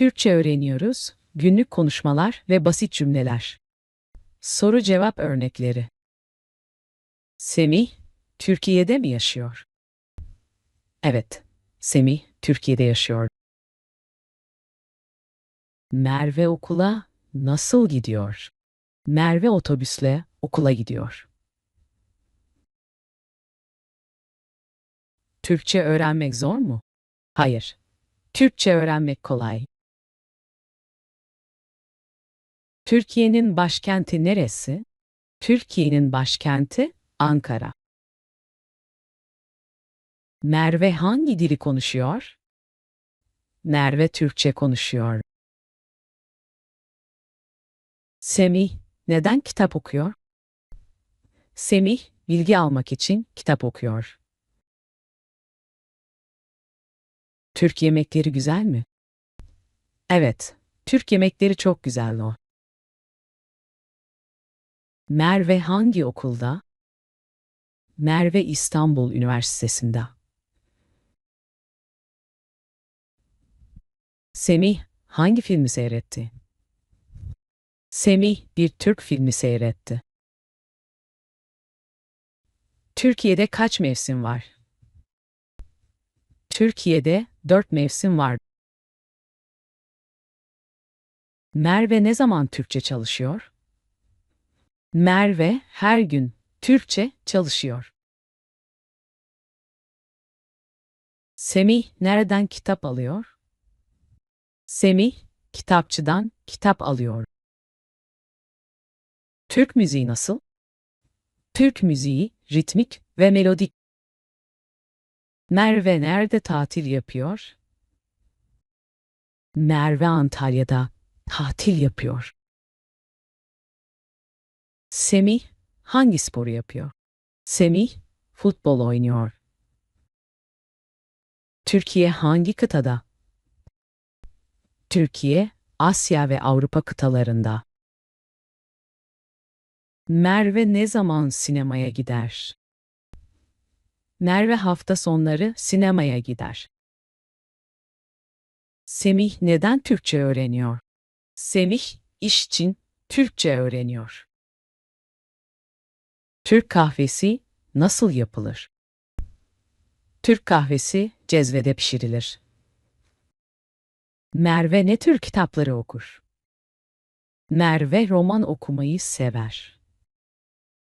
Türkçe öğreniyoruz, günlük konuşmalar ve basit cümleler. Soru cevap örnekleri. Semih, Türkiye'de mi yaşıyor? Evet, Semih, Türkiye'de yaşıyor. Merve okula nasıl gidiyor? Merve otobüsle okula gidiyor. Türkçe öğrenmek zor mu? Hayır. Türkçe öğrenmek kolay. Türkiye'nin başkenti neresi? Türkiye'nin başkenti Ankara. Merve hangi dili konuşuyor? Merve Türkçe konuşuyor. Semih neden kitap okuyor? Semih bilgi almak için kitap okuyor. Türk yemekleri güzel mi? Evet, Türk yemekleri çok güzel o. Merve hangi okulda? Merve İstanbul Üniversitesi'nde. Semih hangi filmi seyretti? Semih bir Türk filmi seyretti. Türkiye'de kaç mevsim var? Türkiye'de dört mevsim var. Merve ne zaman Türkçe çalışıyor? Merve her gün Türkçe çalışıyor. Semih nereden kitap alıyor? Semih kitapçıdan kitap alıyor. Türk müziği nasıl? Türk müziği ritmik ve melodik. Merve nerede tatil yapıyor? Merve Antalya'da tatil yapıyor. Semih hangi sporu yapıyor? Semih futbol oynuyor. Türkiye hangi kıtada? Türkiye Asya ve Avrupa kıtalarında. Merve ne zaman sinemaya gider? Merve hafta sonları sinemaya gider. Semih neden Türkçe öğreniyor? Semih iş için Türkçe öğreniyor. Türk kahvesi nasıl yapılır? Türk kahvesi cezvede pişirilir. Merve ne tür kitapları okur? Merve roman okumayı sever.